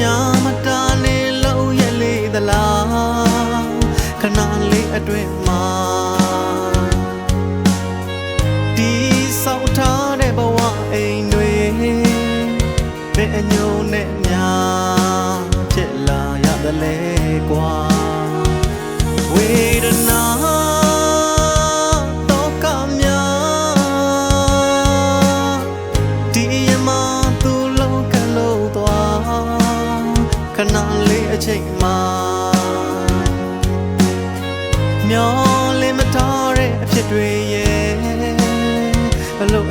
ညာမတားလေးလုံးရဲ့လေးသလားခဏလေးအတွင်မှာဒီဆောက်ထားတဲ့ဘဝအိမ်တွေတဲ့အညုံနဲ့များဖြစ်လာရသလဲကွာ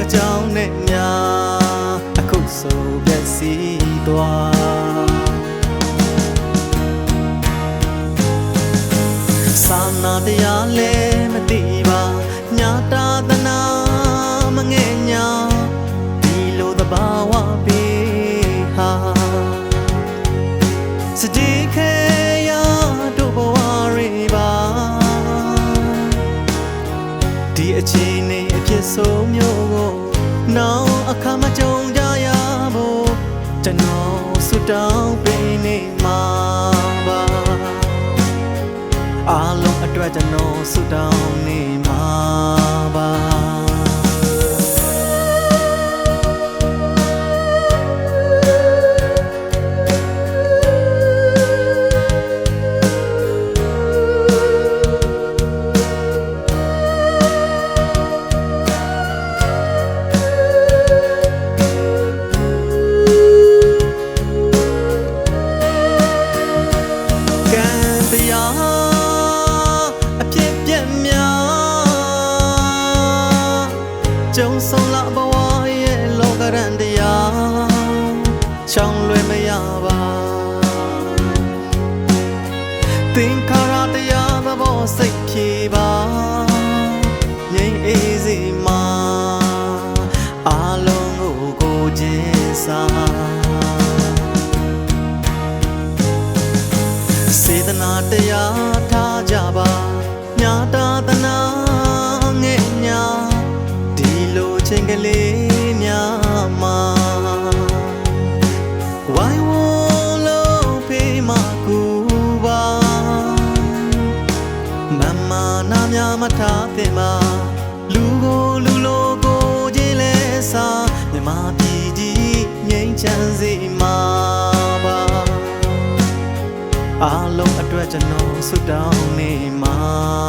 တွေရဲ့ဘလို့အကြောင်းနဲ့များအခုဆိုပြည့်စည်သွားစာနာတရားလည်းမသိပါညာတာသနာမငဲ့ညာဒီလိုသဘာဝပေးဟာစတိခေ ဒီအချိန်နေအဖြစ်ဆုံးမျိုးကိုနောက်အခါမကြုံကြရဖို့ကျွန်တော်ဆုတောင်းပေးနေမှာပါအားလုံးအတွက်ကျွန်တော်ဆုတောင်းနေမှာပါ ကျုံဆုံးလာဘဝရဲ့လောကရန်တရားချောင်းလွယ်မရပါသင်္ခါရတရားသဘောစိတ်ဖြေပါငြိမ်အေးစီမှာအလုံးကိုကိုခြင်းစားစေတနာတရားထားကြပါညာတာ များမထားတဲ့မှာလူကိုလူလိုကိုကြီးလဲစားမြမပြည်ကြီးငြိမ်းချမ်းစေမှာပါအားလုံးအတွက်ကျွန်တော်ဆုတောင်းနေမှာ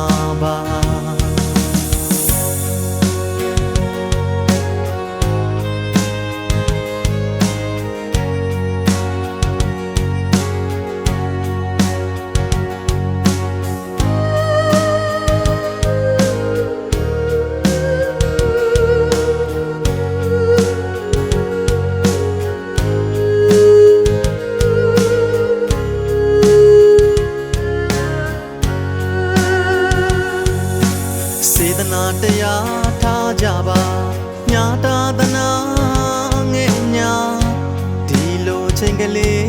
စေတနာတရားထားကြပါညာတာသနာငဲ့ညာဒီလိုချင်းကလေး